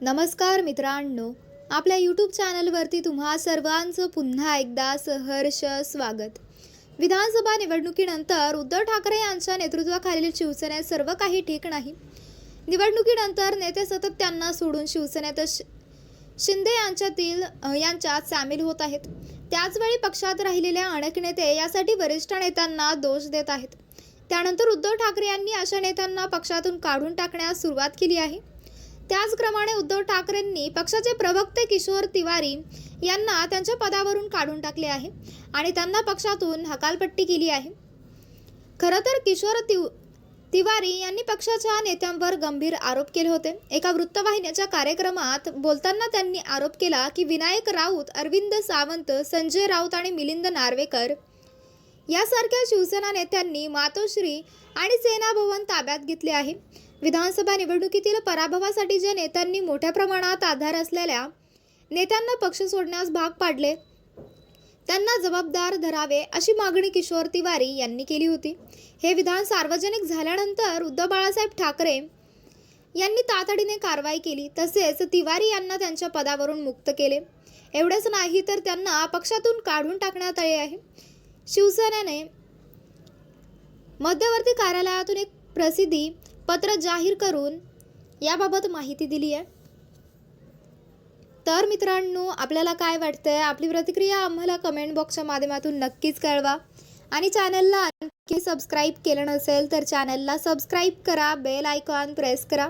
नमस्कार मित्रांनो आपल्या यूट्यूब चॅनलवरती तुम्हा सर्वांचं पुन्हा एकदा सहर्ष स्वागत. विधानसभा निवडणुकीनंतर उद्धव ठाकरे यांच्या नेतृत्वाखालील शिवसेनेत सर्व काही ठीक नाही. निवडणुकीनंतर नेते सतत त्यांना सोडून शिवसेनेत शिंदे यांच्यातील यांच्यात सामील होत आहेत. त्याचवेळी पक्षात राहिलेल्या अनेक नेते यासाठी वरिष्ठ नेत्यांना दोष देत आहेत. त्यानंतर उद्धव ठाकरे यांनी अशा नेत्यांना पक्षातून काढून टाकण्यास सुरुवात केली आहे. त्याचप्रमाणे उद्धव ठाकरेंनी पक्षाचे प्रवक्ते किशोर तिवारी यांना त्यांच्या पदावरून काढून टाकले आहे आणि त्यांना पक्षातून हकालपट्टी केली आहे. खरं तर किशोर तिव तिवारी यांनी पक्षाच्या नेत्यांवर गंभीर आरोप केले होते. एका वृत्तवाहिनीच्या कार्यक्रमात बोलताना त्यांनी आरोप केला की विनायक राऊत अरविंद सावंत संजय राऊत आणि मिलिंद नार्वेकर यासारख्या शिवसेना नेत्यांनी मातोश्री आणि सेना भवन ताब्यात घेतले आहे. विधानसभा निवडणुकीतील पराभवासाठी ज्या नेत्यांनी मोठ्या प्रमाणात आधार असलेल्या नेत्यांना पक्ष सोडण्यास भाग पाडले त्यांना जबाबदार धरावे अशी मागणी किशोर तिवारी यांनी केली होती. हे विधान सार्वजनिक झाल्यानंतर उद्धव बाळासाहेब ठाकरे यांनी तातडीने कारवाई केली तसेच तिवारी यांना त्यांच्या पदावरून मुक्त केले. एवढंच नाही तर त्यांना पक्षातून काढून टाकण्यात आले आहे. शिवसेनेने मध्यवर्ती कार्यालयातून एक प्रसिद्धी पत्र जाहीर करून याबाबत माहिती दिली आहे. तर मित्रांनो आपल्याला काय वाटतंय? आपली प्रतिक्रिया आम्हाला कमेंट बॉक्सच्या माध्यमातून नक्कीच कळवा. आणि चॅनलला आणखी सबस्क्राईब केलं नसेल तर चॅनलला सबस्क्राईब करा बेल आयकॉन प्रेस करा.